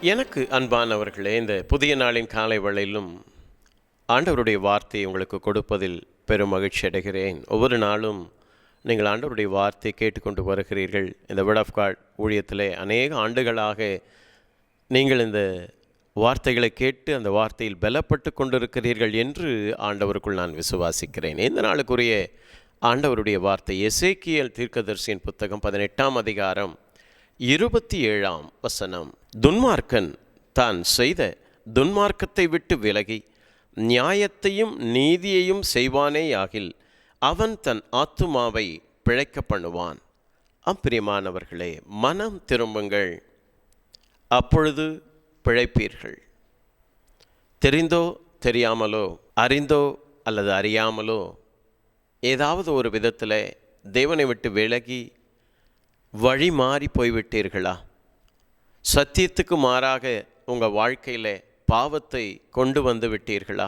எனக்கு அன்பானவர்களே இந்த புதிய நாளின் காலை வேளையிலும் ஆண்டவருடைய வார்த்தையை உங்களுக்கு கொடுப்பதில் பெரும் மகிழ்ச்சி அடைகிறேன். ஒவ்வொரு நாளும் நீங்கள் ஆண்டவருடைய வார்த்தையை கேட்டுக்கொண்டு வருகிறீர்கள். இந்த வேர்ட் ஆஃப் காட் ஊழியத்திலே அநேக ஆண்டுகளாக நீங்கள் இந்த வார்த்தைகளை கேட்டு அந்த வார்த்தையில் பலப்பட்டு கொண்டிருக்கிறீர்கள் என்று ஆண்டவருக்குள் நான் விசுவாசிக்கிறேன். இந்த நாளுக்குரிய ஆண்டவருடைய வார்த்தை எசேக்கியல் தீர்க்கதரிசியின் புத்தகம் பதினெட்டாம் அதிகாரம் இருபத்தி ஏழாம் வசனம். துன்மார்க்கன் தான் செய்த துன்மார்க்கத்தை விட்டு விலகி நியாயத்தையும் நீதியையும் செய்வானேயாகில் அவன் தன் ஆத்துமாவை பிழைக்க பண்ணுவான். அப்பிரியமானவர்களே மனம் திரும்புங்கள். அப்பொழுது பிழைப்பீர்கள். தெரிந்தோ தெரியாமலோ அறிந்தோ அல்லது அறியாமலோ ஏதாவது ஒரு விதத்தில் தேவனை விட்டு விலகி வழி மாறி போய்விட்டீர்களா? சத்தியத்துக்கு மாறாக உங்கள் வாழ்க்கையில் பாவத்தை கொண்டு வந்து விட்டீர்களா?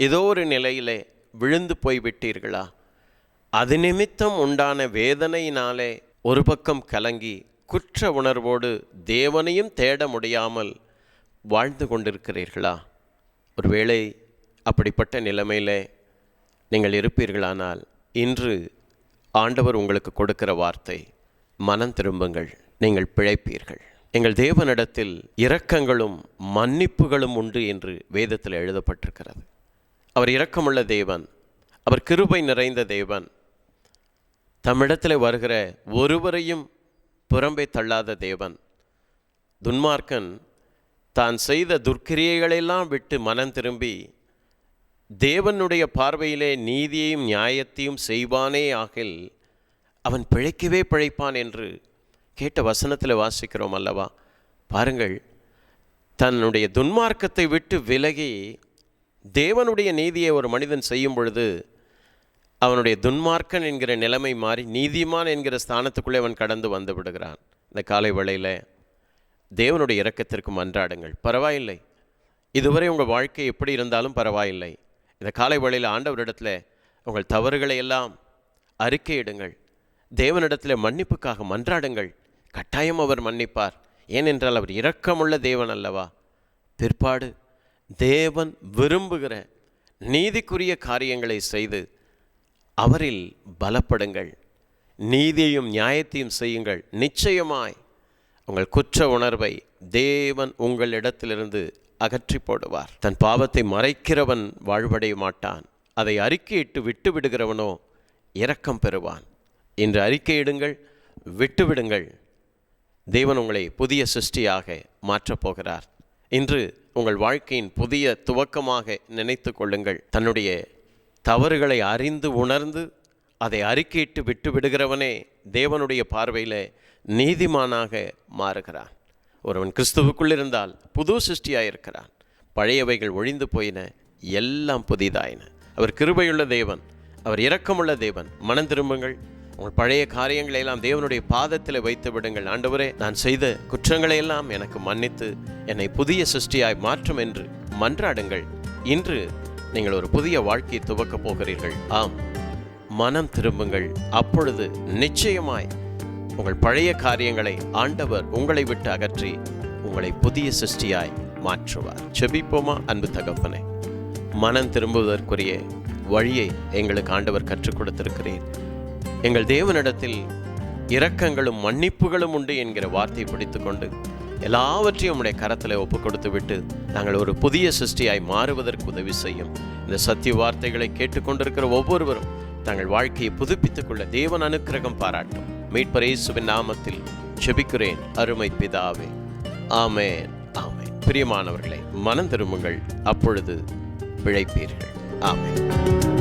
ஏதோ ஒரு நிலையிலே விழுந்து போய்விட்டீர்களா அது நிமித்தம் உண்டான வேதனையினாலே ஒரு பக்கம் கலங்கி குற்ற உணர்வோடு தேவனையும் தேட முடியாமல் வாழ்ந்து கொண்டிருக்கிறீர்களா? ஒருவேளை அப்படிப்பட்ட நிலைமையில் நீங்கள் இருப்பீர்களானால் இன்று ஆண்டவர் உங்களுக்கு கொடுக்கிற வார்த்தை மனம் திரும்புங்கள் நீங்கள் பிழைப்பீர்கள். எங்கள் தேவனிடத்தில் இரக்கங்களும் மன்னிப்புகளும் உண்டு என்று வேதத்தில் எழுதப்பட்டிருக்கிறது. அவர் இரக்கமுள்ள தேவன் அவர் கிருபை நிறைந்த தேவன். தம்மிடத்தில் வருகிற ஒருவரையும் புறம்பே தள்ளாத தேவன். துன்மார்க்கன் தான் செய்த துர்க்கிரியைகளெல்லாம் விட்டு மனம் திரும்பி தேவனுடைய பார்வையிலே நீதியையும் நியாயத்தையும் செய்வானே ஆகில் அவன் பிழைக்கவே பிழைப்பான் என்று கேட்ட வசனத்தில் வாசிக்கிறோம் அல்லவா? பாருங்கள். தன்னுடைய துன்மார்க்கத்தை விட்டு விலகி தேவனுடைய நீதியை ஒரு மனிதன் செய்யும் பொழுது அவனுடைய துன்மார்க்கன் என்கிற நிலைமை மாறி நீதிமான் என்கிற ஸ்தானத்துக்குள்ளே அவன் கடந்து வந்து விடுகிறான். இந்த காலை வேளையில் தேவனுடைய இறக்கத்திற்கு மன்றாடுங்கள். பரவாயில்லை. இதுவரை உங்கள் வாழ்க்கை எப்படி இருந்தாலும் பரவாயில்லை. இந்த காலை வேளையில் ஆண்டவரிடத்தில் உங்கள் தவறுகளை எல்லாம் அறிக்கையிடுங்கள். தேவனிடத்தில் மன்னிப்புக்காக மன்றாடுங்கள். கட்டாயம் அவர் மன்னிப்பார். ஏனென்றால் அவர் இரக்கமுள்ள தேவன் அல்லவா? பிற்பாடு தேவன் விரும்புகிற நீதிக்குரிய காரியங்களை செய்து அவரில் பலப்படுங்கள். நீதியையும் நியாயத்தையும் செய்யுங்கள். நிச்சயமாய் உங்கள் குற்ற உணர்வை தேவன் உங்களிடத்திலிருந்து அகற்றி போடுவார். தன் பாவத்தை மறைக்கிறவன் வாழ்வடைய மாட்டான். அதை அறிக்கையிட்டு விட்டு விடுகிறவனோ இரக்கம் பெறுவான். இன்று அறிக்கையிடுங்கள் விட்டுவிடுங்கள். தேவன் உங்களை புதிய சிருஷ்டியாக மாற்றப் போகிறார். இன்று உங்கள் வாழ்க்கையின் புதிய துவக்கமாக நினைத்து கொள்ளுங்கள். தன்னுடைய தவறுகளை அறிந்து உணர்ந்து அதை அறிக்கையிட்டு விட்டு விடுகிறவனே தேவனுடைய பார்வையில் நீதிமானாக மாறுகிறான். ஒருவன் கிறிஸ்துவுக்குள் இருந்தால் புது சிருஷ்டியாக இருக்கிறான். பழையவைகள் ஒழிந்து போயின எல்லாம் புதிதாயின. அவர் கிருபையுள்ள தேவன் அவர் இரக்கமுள்ள தேவன். மனம் திரும்புங்கள். உங்கள் பழைய காரியங்களை எல்லாம் தேவனுடைய பாதத்தில் வைத்து விடுங்கள். ஆண்டவரே நான் செய்த குற்றங்களை எல்லாம் எனக்கு மன்னித்து என்னை புதிய சிருஷ்டியாய் மாற்றும் என்று மன்றாடுங்கள். இன்று நீங்கள் ஒரு புதிய வாழ்க்கையை துவக்கப் போகிறீர்கள். ஆம் மனம் திரும்புங்கள். அப்பொழுது நிச்சயமாய் உங்கள் பழைய காரியங்களை ஆண்டவர் உங்களை விட்டு அகற்றி உங்களை புதிய சிருஷ்டியாய் மாற்றுவார். செபிப்போமா அன்பு தகப்பனே? மனம் திரும்புவதற்குரிய வழியை எங்களுக்கு ஆண்டவர் கற்றுக் கொடுத்திருக்கிறேன் எங்கள் தேவனிடத்தில் இரக்கங்களும் மன்னிப்புகளும் உண்டு என்கிற வார்த்தையை பிடித்துக்கொண்டு எல்லாவற்றையும் உடைய கரத்தில் ஒப்பு கொடுத்து விட்டு நாங்கள் ஒரு புதிய சிருஷ்டியாய் மாறுவதற்கு உதவி செய்யும். இந்த சத்திய வார்த்தைகளை கேட்டுக்கொண்டிருக்கிற ஒவ்வொருவரும் தங்கள் வாழ்க்கையை புதுப்பித்துக் கொள்ள தேவன் அனுக்கிரகம் பாராட்டும். மீட்பர் இயேசுவின் நாமத்தில் செபிக்கிறேன். அருமை பிதாவே. ஆமேன். ஆமேன். பிரியமானவர்களை மனம் திரும்புங்கள். அப்பொழுது பிழைப்பீர்கள். ஆமேன்.